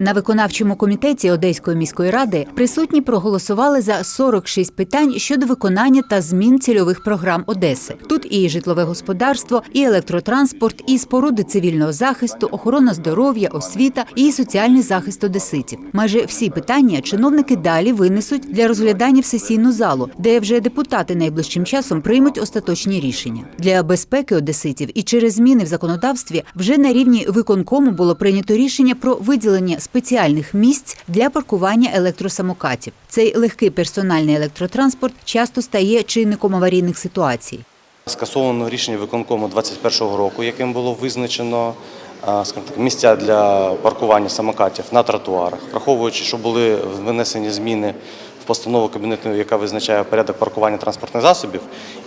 На виконавчому комітеті Одеської міської ради присутні проголосували за 46 питань щодо виконання та змін цільових програм Одеси. Тут і житлове господарство, і електротранспорт, і споруди цивільного захисту, охорона здоров'я, освіта і соціальний захист одеситів. Майже всі питання чиновники далі винесуть для розглядання в сесійну залу, де вже депутати найближчим часом приймуть остаточні рішення для безпеки одеситів. І через зміни в законодавстві вже на рівні виконкому було прийнято рішення про виділення спеціальних місць для паркування електросамокатів. Цей легкий персональний електротранспорт часто стає чинником аварійних ситуацій. Скасовано рішення виконкому 2021 року, яким було визначено так, місця для паркування самокатів на тротуарах, враховуючи, що були винесені зміни постанову кабінету, яка визначає порядок паркування транспортних засобів,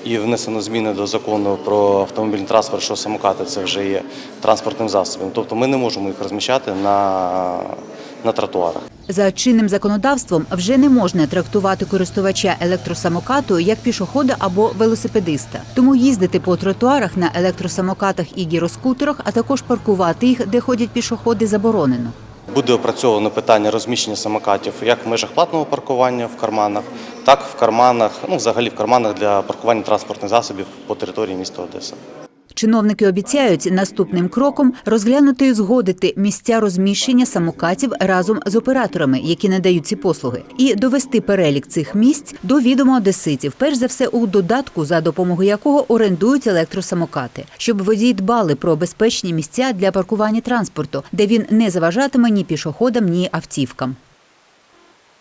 і внесено зміни до закону про автомобільний транспорт, що самокати це вже є транспортним засобом. Тобто ми не можемо їх розміщати на, на тротуарах. За чинним законодавством вже не можна трактувати користувача електросамокату як пішохода або велосипедиста. Тому їздити по тротуарах на електросамокатах і гіроскутерах, а також паркувати їх, де ходять пішоходи, заборонено. Буде опрацьовано питання розміщення самокатів як в межах платного паркування в карманах, так в карманах, ну взагалі в карманах для паркування транспортних засобів по території міста Одеса. Чиновники обіцяють наступним кроком розглянути і згодити місця розміщення самокатів разом з операторами, які надають ці послуги, і довести перелік цих місць до відома одеситів, перш за все у додатку, за допомогою якого орендують електросамокати, щоб водії дбали про безпечні місця для паркування транспорту, де він не заважатиме ні пішоходам, ні автівкам.